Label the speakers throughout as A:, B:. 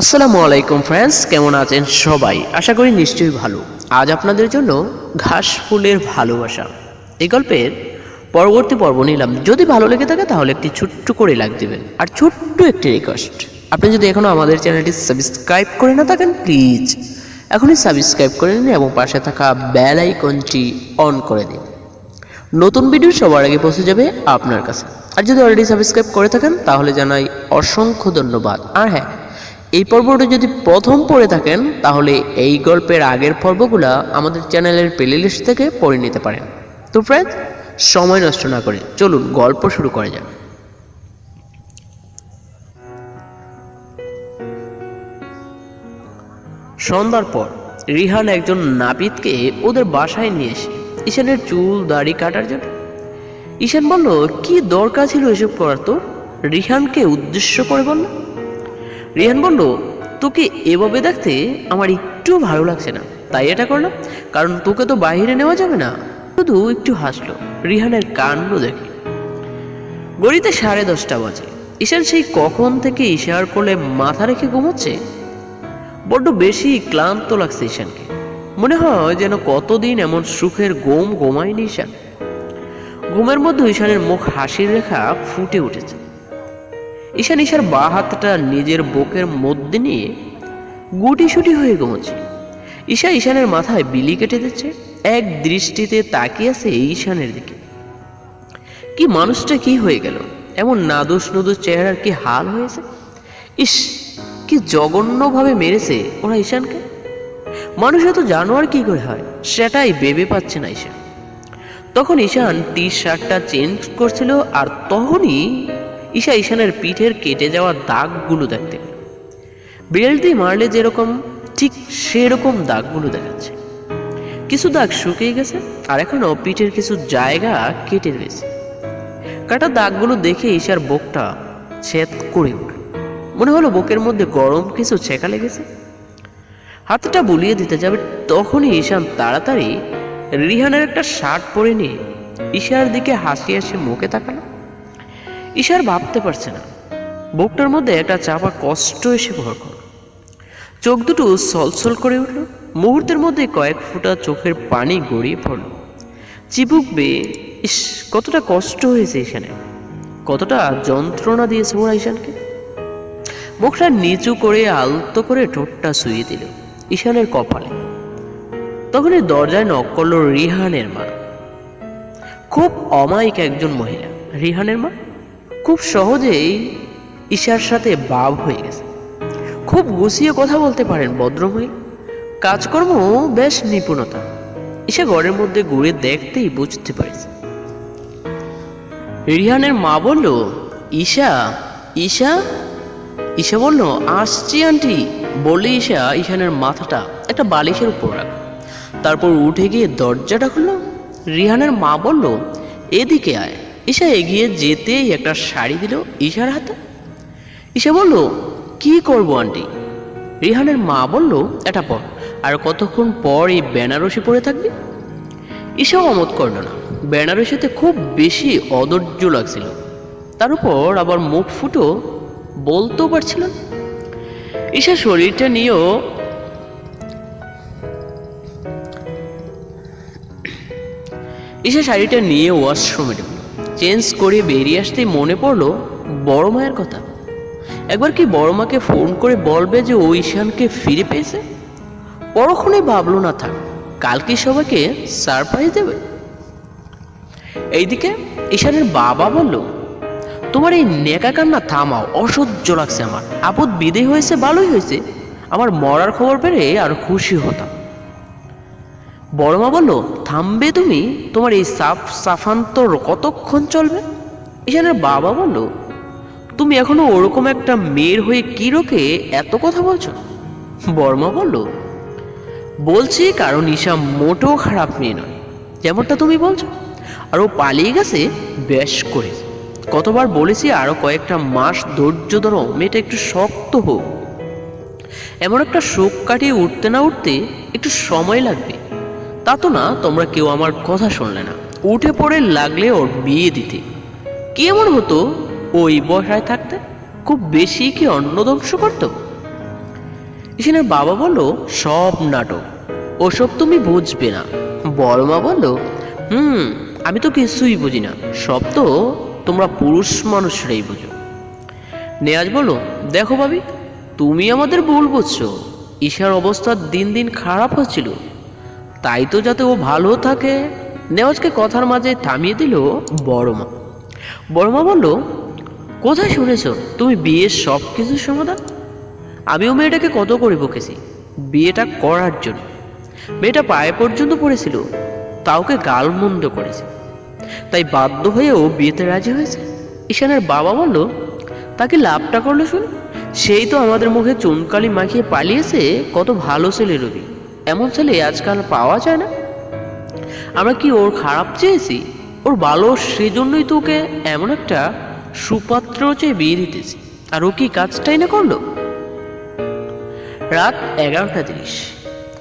A: আসসালামু আলাইকুম ফ্রেন্ডস কেমন আছেন সবাই? আশা করি নিশ্চয়ই ভালো। আজ আপনাদের জন্য ঘাস ফুলের ভালোবাসা। এই গল্পের পরবর্তী পর্ব নিলাম। যদি ভালো লেগে থাকে তাহলে একটি ছোট্ট করে লাইক দেবেন। আর ছোট্ট একটি রিকোয়েস্ট আপনি যদি এখনও আমাদের চ্যানেলটি সাবস্ক্রাইব করে না থাকেন প্লিজ এখনই সাবস্ক্রাইব করে নিন এবং পাশে থাকা বেল আইকনটি অন করে দিন। নতুন ভিডিও সবার আগে পৌঁছে যাবে আপনার কাছে। আর যদি অলরেডি সাবস্ক্রাইব করে থাকেন, তাহলে জানাই অসংখ্য ধন্যবাদ। আর হ্যাঁ এই পর্বটি যদি প্রথম পড়ে থাকেন, তাহলে এই গল্পের আগের পর্বগুলো আমাদের চ্যানেলের প্লেলিস্ট থেকে পড়ে নিতে পারেন। তো ফ্রেন্ড সময় নষ্ট না করে চলুন গল্প শুরু করা যাক। সন্ধ্যার পর, রিহান একজন নাপিতকে ওদের বাসায় নিয়ে এসে ঈশানের চুল, দাড়ি কাটার জন্য। ঈশান বলল, কি দরকার ছিল এসব করার তোর? রিহানকে উদ্দেশ্য করে বলল রিহান বলল তোকে এভাবে দেখতে আমার একটু ভালো লাগছে না। তাই এটা করলাম, কারণ তোকে তো বাইরে নেওয়া যাবে না। শুধু একটু হাসলো, রিহানের কাণ্ড দেখে। গড়িতে সাড়ে দশটা বাজে। ঈশান সেই কখন থেকে ইশার কোলে মাথা রেখে ঘুমোচ্ছে? বড্ড বেশি ক্লান্ত লাগছে ঈশানকে। মনে হয় যেন কতদিন এমন সুখের গোম গোমায়নি ঈশান। ঘুমের মধ্যে ঈশানের মুখ হাসির রেখা ফুটে উঠেছে। ঈশান ঈশার বা হাতটা নিজের বুকের মধ্যে নিয়ে গুটি সুটি হয়ে ঘুমোচ্ছে। ঈশা ঈশানের মাথায় বিলি কেটে দিচ্ছে, এক দৃষ্টিতে তাকিয়ে আছে ঈশানের দিকে। কি মানুষটা কি হয়ে গেল? এমন নাদুস নুদুস চেহারার কি হাল হয়েছে? ইস, কি জঘন্যভাবে মেরেছে ওরা ঈশানকে? মানুষ এত জানোয়ার কি করে হয়? সেটাই ভেবে পাচ্ছে না ঈশান। তখন ঈশান টি শার্টটা চেঞ্জ করছিল আর তখনই ঈশা ঈশানের পিঠের কেটে যাওয়া দাগগুলো দেখতে পেল। বেল্ট দিয়ে মারলে যেরকম, ঠিক সেরকম দাগগুলো দেখাচ্ছে। কিছু দাগ শুকিয়ে গেছে, আর এখনও পিঠের কিছু জায়গা কেটে রয়েছে। কাটা দাগগুলো দেখে ঈশার বুকটা ছেদ করে উঠল। মনে হলো বুকের মধ্যে গরম কিছু ছেঁকা লেগেছে। হাতটা বুলিয়ে দিতে যাবে তখনই ঈশান তাড়াতাড়ি রিহানের একটা শার্ট পরে নিয়ে ঈশার দিকে হাসি হাসি মুখে তাকালো। ঈশার ভাবতে পারছে না। বুকটার মধ্যে একটা চাপা কষ্ট এসে ভর করল চোখ দুটো সলসল করে উঠল। মুহূর্তের মধ্যে কয়েক ফোঁটা চোখের পানি গড়িয়ে পড়ল। চিবুক বেয়ে, ইস, কতটা কষ্ট হয়েছে ঈশানে কতটা যন্ত্রণা দিয়েছে ওরা ঈশানকে। মুখটা নিচু করে আলতো করে ঠোঁটটা শুয়ে দিল ঈশানের কপালে। তখনই দরজায় নক করল রিহানের মা। খুব অমায়িক একজন মহিলা, রিহানের মা। খুব সহজেই ঈশার সাথে বাব হয়ে গেছে। খুব গুছিয়ে কথা বলতে পারেন ভদ্রমহিলা কাজকর্ম বেশ নিপুণতা। ঈশা ঘরের মধ্যে ঘুরে দেখতেই বুঝতে পারেছে। রিহানের মা বলল, ঈশা ঈশা? ঈশা বলল, আসছি আন্টি। বললে ঈশা ঈশানের মাথাটা একটা বালিশের উপর রাখ তারপর উঠে গিয়ে দরজাটা খুললো। রিহানের মা বলল, এদিকে আয়। ঈশা এগিয়ে যেতেই একটা শাড়ি দিল ঈশার হাতে। ঈশা বলল, কি করব, আন্টি? রিহানের মা বলল, এটা পর, আর কতক্ষণ পর এই বেনারসি পরে থাকবি? ঈশাও অমত করল না। বেনারসিতে খুব বেশি অধৈর্য লাগছিল। তার উপর আবার মুখ ফুটো বলতেও পারছিল না। ঈশা শরীরটা নিয়েও ঈশা শাড়িটা নিয়ে ওয়াশরুমে ঢুকল। চেঞ্জ করে বেরিয়ে আসতেই মনে পড়ল বড় মায়ের কথা। একবার কি বড় মাকে ফোন করে বলবে যে ও ঈশানকে ফিরে পেয়েছে? পরক্ষণে ভাবলো, না থাক কালকে সবাইকে সারপ্রাইজ দেবে। এইদিকে ঈশানের বাবা বলল, তোমার এই নেকা কান্না থামাও, অসহ্য লাগছে আমার। আপদ বিদে হয়েছে, ভালোই হয়েছে। আমার মরার খবর পেলে আর খুশি হতাম। বড়মা বলল, থামবে তুমি? তোমার এই সাফ, সাফান্তর কতক্ষণ চলবে? ঈশানের বাবা বলল, তুমি এখনও ওরকম একটা মেয়ের হয়ে কি রোকে এত কথা বলছো? বর্মা বলল, বলছি কারণ ঈশা মোটেও খারাপ মেয়ে নয়, যেমনটা তুমি বলছো। আর ও পালিয়ে গেছে বেশ করে। কতবার বলেছি আরও কয়েকটা মাস ধৈর্য ধরো, মেয়েটা একটু শক্ত হোক। এমন একটা শোক কাটিয়ে উঠতে না উঠতে একটু সময় লাগবে। তা তো না, তোমরা কেউ আমার কথা শুনলে না। উঠে পড়ে লাগলে ওর বিয়ে দিতে। কি এমন হতো ওই বসায় থাকতে? খুব বেশি কি অন্ন ধ্বংস করতো? ঈশানের বাবা বলল, সব নাটক। ওসব তুমি বুঝবে না। বড় মা বলল, হুম, আমি তো কিছুই বুঝি না। সব তো তোমরা পুরুষ মানুষরাই বুঝো। নেয়াজ বলো দেখো ভাবি, তুমি আমাদের ভুল বুঝছ। ঈশার অবস্থা দিন দিন খারাপ হচ্ছিল। তাই তো যাতে ও ভালো থাকে। নেওয়াজকে কথার মাঝে থামিয়ে দিল বড় মা বড় মা বলল, কোথায় শুনেছ? তুমি বিয়ের সব কিছুর সমাধান আমিও মেয়েটাকে কত করে বকেছি? বিয়েটা করার জন্য। মেয়েটা পায়ে পর্যন্ত পড়েছিল তাওকে গালমন্দ করেছে। তাই বাধ্য হয়েও বিয়েতে রাজি হয়েছে। ঈশানের বাবা বলল, তাকে লাভটা করল শুনে? সেই তো আমাদের মুখে চুনকালি মাখিয়ে পালিয়েছে কত ভালো ছেলে রবি। এমন ছেলে আজকাল পাওয়া যায় না? আমরা কি ওর খারাপ চেয়েছি? ওর ভালো সেজন্যই তো ওকে এমন একটা সুপাত্র চেয়ে বিয়ে দিতেছি। আর ও কি কাজটাই না করল? রাত এগারোটা তিরিশ।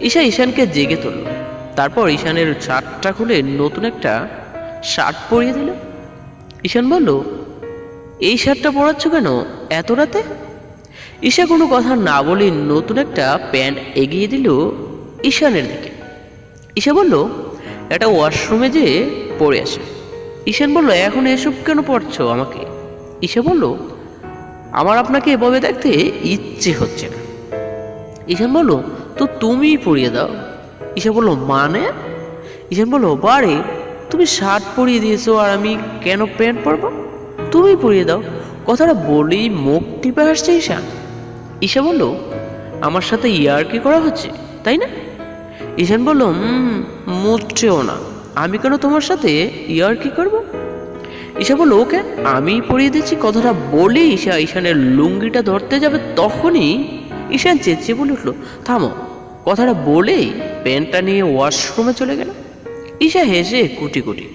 A: ঈশা ঈশানকে জেগে তুলল। তারপর ঈশানের শার্টটা খুলে নতুন একটা শার্ট পরিয়ে দিল। ঈশান বলল, এই শার্টটা পরাচ্ছ কেন এত রাতে? ঈশা কোনো কথা না বলে নতুন একটা প্যান্ট এগিয়ে দিল ঈশানের দিকে। ঈশা বলল এটা ওয়াশরুমে যে পড়ে আসে। ঈশান বলল, এখন এসব কেন পড়ছো আমাকে? ঈশা বলল, আমার আপনাকে এভাবে দেখতে ইচ্ছে হচ্ছে না। ঈশান বলল, তো তুমি পরিয়ে দাও। ঈশা বলল মানে? ঈশান বলল, বারে, তুমি শার্ট পরিয়ে দিয়েছ আর আমি কেন প্যান্ট পরবো? তুমি পরিয়ে দাও। কথাটা বলেই মুখ টিপে আসছে ঈশা ঈশা বলল, আমার সাথে ইয়ার কি করা হচ্ছে, তাই না? ঈশান বলল মোটেও না। আমি কেন তোমার সাথে? ইয়ার কি করব? ঈশা বলল, ওকে, আমি পরিয়ে দিচ্ছি কথাটা বলে ঈশা ঈশানের লুঙ্গিটা ধরতে যাবে তখনই ঈশান চেঁচিয়ে বলে উঠল, থামো, কথাটা বলেই প্যান্টটা নিয়ে ওয়াশরুমে চলে গেল। ঈশা হেসে কুটি কুটি।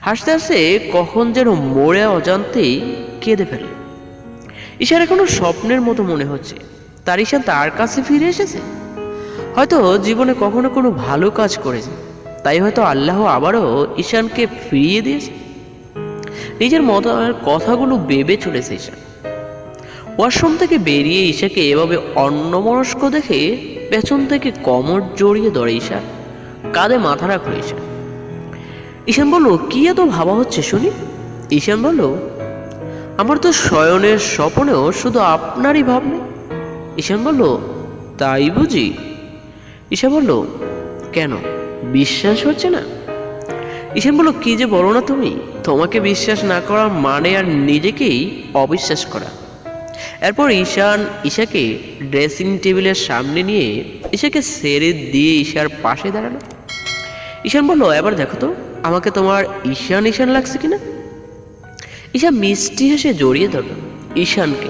A: হাসতে হাসতে কখন যেন মোড়ে অজান্তেই কেঁদে ফেলে ঈশার এখনও স্বপ্নের মতো মনে হচ্ছে। তার ঈশান তার কাছে ফিরে এসেছে। হয়তো জীবনে কখনো কোনো ভালো কাজ করেছে। তাই হয়তো আল্লাহ আবারও ঈশানকে ফিরিয়ে দিয়েছে। নিজের মতার কথাগুলো বেবে চলেছে ঈশান। ওয়াশরুম থেকে বেরিয়ে ঈশাকে এভাবে অন্যমনস্ক দেখে পেছন থেকে কমর জড়িয়ে ধরে ঈশা কাঁধে মাথা রাখল ঈশা ঈশান বলল, কি এত ভাবা হচ্ছে শুনি? ঈশান বলল, আমার তো শয়নের স্বপ্নেও শুধু আপনারই ভাব নেই। ঈশান বলল, তাই বুঝি? ঈশা বলল, কেন? বিশ্বাস হচ্ছে না? ঈশান বলল, কি যে বলো না তুমি? তোমাকে বিশ্বাস না করা মানে আর নিজেকেই অবিশ্বাস করা। এরপর ঈশান ঈশাকে ড্রেসিং টেবিলের সামনে নিয়ে ঈশাকে সেরে দিয়ে ঈশার পাশে দাঁড়াল। ঈশান বলল, এবার দেখো তো, আমাকে তোমার ঈশান ঈশান লাগছে কিনা? ঈশা মিষ্টি হেসে জড়িয়ে ধরল ঈশানকে।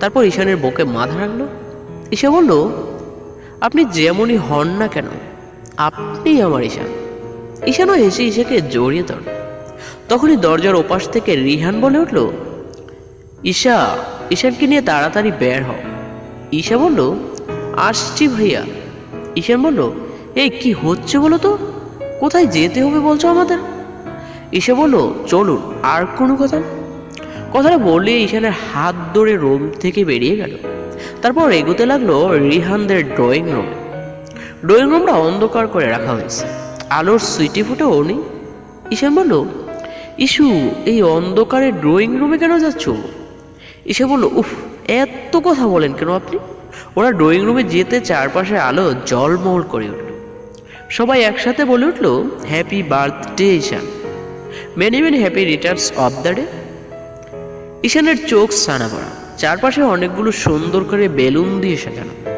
A: তারপর ঈশানের বুকে মাথা রাখল। ঈশা বলল আপনি যেমনই হন না কেন, আপনি আমার ঈশান। ঈশানও হেসে ঈশাকে জড়িয়ে ধরল। তখনই দরজার ওপাশ থেকে রিহান বলে উঠল, ঈশা, ঈশানকে নিয়ে তাড়াতাড়ি বের হও। ঈশা বলল, আসছি ভাইয়া। ঈশান বলল, এই কি হচ্ছে বলো তো? কোথায় যেতে হবে বলছো আমাদের? ঈশা বলল, চলুন, আর কোনো কথা কথাটা বলে ঈশানের হাত ধরে রুম থেকে বেরিয়ে গেল। তারপর এগোতে লাগল রিহানদের ড্রয়িং রুমে ড্রয়িং রুমটা অন্ধকার করে রাখা হয়েছে। আলোর সুইটি ফুটেও নেই ঈশান বলল ইস্যু এই অন্ধকারে ড্রয়িং রুমে কেন যাচ্ছ? ঈশা বলল, উফ, এত কথা বলেন কেন আপনি? ওরা ড্রয়িং রুমে যেতে চারপাশে আলো জলমল করে উঠল। সবাই একসাথে বলে উঠল happy birthday Ishan. Many many happy returns of the day ঈশানের চোখ সানা পড়া। চারপাশে অনেকগুলো সুন্দর করে বেলুন দিয়ে সাজানো।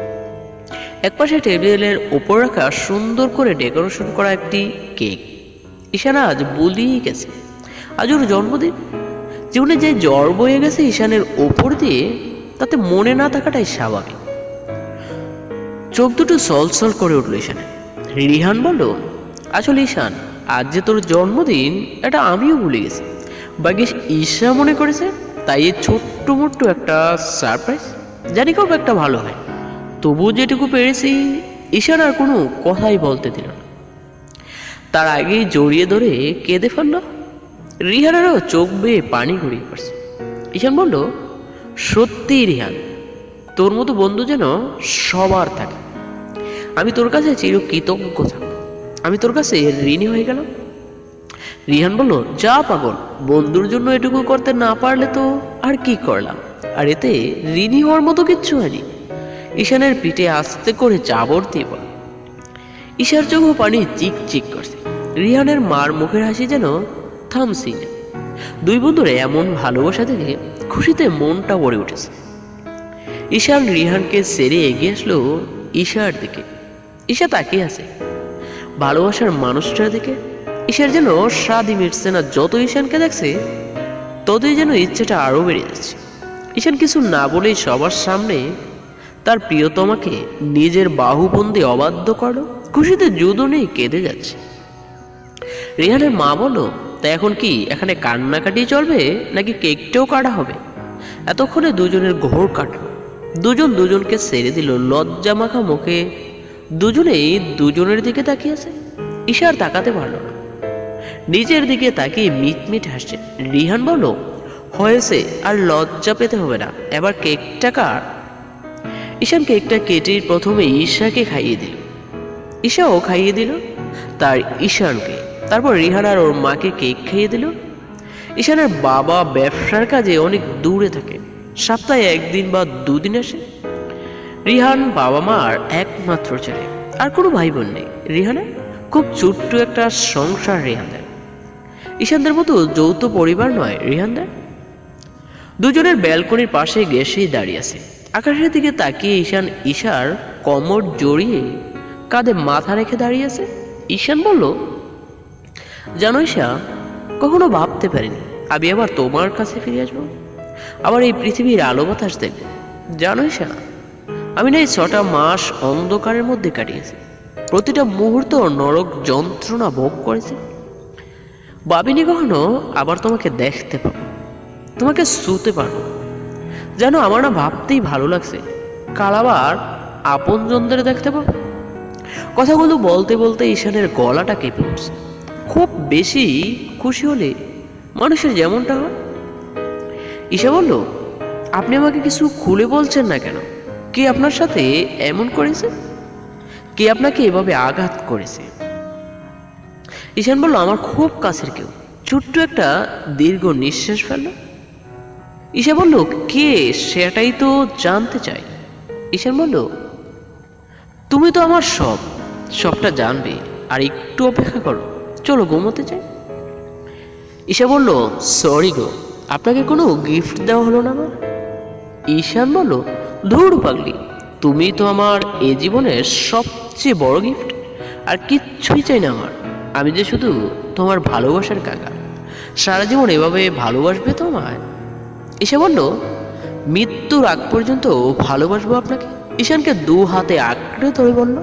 A: একপাশে টেবিলের ওপর রাখা সুন্দর করে ডেকোরেশন করা একটি কেক। ঈশান আজ বলিয়ে গেছে। আজ ওর জন্মদিন। জীবনে যে জ্বর বয়ে গেছে ঈশানের ওপর দিয়ে, তাতে মনে না থাকাটাই স্বাভাবিক। চোখ দুটো সলসল করে উঠল ঈশানের। রিহান বলল, আসলে ঈশান, আজ যে তোর জন্মদিন, এটা আমিও ভুলে গেছি। বাকি ঈশা মনে করেছে, তাই এই ছোট্ট মোট্ট একটা সারপ্রাইজ জানি খুব একটা ভালো হয়। তবু যেটুকু পেরেছি আর কোনো কথাই বলতে দিল না। তার আগেই জড়িয়ে ধরে কেঁদে ফেলল। রিহানেরও চোখ বেয়ে পানি গড়িয়ে পড়ছে। ঈশান বলল, সত্যি রিহান, তোর মতো বন্ধু যেন সবার থাকে। আমি তোর কাছে চিরকৃতজ্ঞ থাকব। আমি তোর কাছে ঋণী হয়ে গেলাম। রিহান বলল, যা পাগল, বন্ধুর জন্য এটুকু করতে না পারলে তো আর কি করলাম? আর এতে ঋণী হওয়ার মতো কিচ্ছু হয়নি। ঈশানের পিঠে আস্তে করে চাবর দিয়ে বল ঈশার চোখ পানি চিক চিক করছে। রিহানের মার মুখের হাসি যেন থামছি না। দুই বন্ধুর এমন ভালোবাসা থেকে খুশিতে মনটা ভরে উঠেছে। ঈশান রিহানকে সেরে এগিয়ে আসলো ঈশার দিকে। ঈশা তাকিয়ে আছে। ভালোবাসার মানুষটার দিকে ঈশার যেন স্বাদই মিটছে না যত ঈশানকে দেখছে, ততই যেন ইচ্ছেটা আরও বেড়ে যাচ্ছে। ঈশান কিছু না বলেই সবার সামনে তার প্রিয়তমাকে নিজের বাহুবন্দি অবাধ্য করো খুশিতে নেই কেঁদে যাচ্ছে। রেহানের মা বলো তা এখন কি এখানে কান্নাকাটি চলবে, নাকি কেকটাও কাটা হবে? এতক্ষণে দুজনের ঘোর কাটলো। দুজন দুজনকে ছেড়ে দিল লজ্জা মাখা। মুখে দুজনেই দুজনের দিকে তাকিয়েছে ঈশার তাকাতে পারল না। নিজের দিকে তাকিয়ে মিটমিট হাসছে। রিহান বলল, হয়েছে, আর লজ্জা পেতে হবে না। এবার কেকটা কার ঈশান কেকটা কেটে প্রথমে ঈশাকে খাইয়ে দিল। ঈশাও খাইয়ে দিল, তার ঈশানকে। তারপর রিহান আর ওর মাকে কেক খাইয়ে দিল। ঈশানের বাবা ব্যবসার কাজে অনেক দূরে থাকে। সপ্তাহে একদিন বা দুদিন আসে। রিহান বাবা মার একমাত্র ছেলে। আর কোনো ভাই বোন নেই। রিহানের খুব ছোট্ট একটা সংসার রিহানদের। ঈশানদের মতো যৌথ পরিবার নয়, রিহানদের? দুজনের ব্যালকনির পাশে গেসেই দাঁড়িয়ে আছে। আকাশের দিকে তাকিয়ে ঈশান ঈশার কমর জড়িয়ে কাঁধে মাথা রেখে দাঁড়িয়ে আছে। ঈশান বলল, জানো ঈশা, কখনো ভাবতে পারিনি, আমি আবার তোমার কাছে ফিরে আসব। আবার এই পৃথিবীর আলো বাতাস দেখব। জানো ঈশা, আমি না এই ছটা মাস অন্ধকারের মধ্যে কাটিয়েছি। প্রতিটা মুহূর্ত নরক যন্ত্রণা ভোগ করেছি। ভাবিনি কখনো আবার তোমাকে দেখতে পাবো? তোমাকে শুতে পারব। যেন আমার না ভাবতেই ভালো লাগছে। কাল আবার আপনজনদের দেখতে পাবো? কথাগুলো বলতে বলতে ঈশানের গলাটা কেঁপে উঠছে। খুব বেশি খুশি হলে মানুষের যেমনটা হয়। ঈশা বলল, আপনি আমাকে কিছু খুলে বলছেন না কেন? কে আপনার সাথে এমন করেছে? কে আপনাকে এভাবে আঘাত করেছে? ঈশান বলল, আমার খুব কাছের কেউ। ছোট্ট একটা দীর্ঘ নিঃশ্বাস ফেলল। ঈশা বলল, কে? সেটাই তো জানতে চাই। ঈশান বলল, তুমি তো আমার সব। সবটা জানবে। আর একটু অপেক্ষা করো। চলো ঘুমোতে যাই। ঈশা বলল, সরি গো, আপনাকে কোনো গিফট দেওয়া হলো না আমার? ঈশান বলল, ধুর পাগলি, তুমি তো আমার এ জীবনের সবচেয়ে বড় গিফট। আর কিচ্ছুই চাই না আমার। আমি যে শুধু তোমার ভালোবাসার কাকা, সারা জীবন এভাবে ভালোবাসবে তোমায়? ঈশা বলল, মৃত্যুর আগ পর্যন্ত ভালোবাসবো আপনাকে? ঈশানকে দু হাতে আঁকড়ে ধরে বলল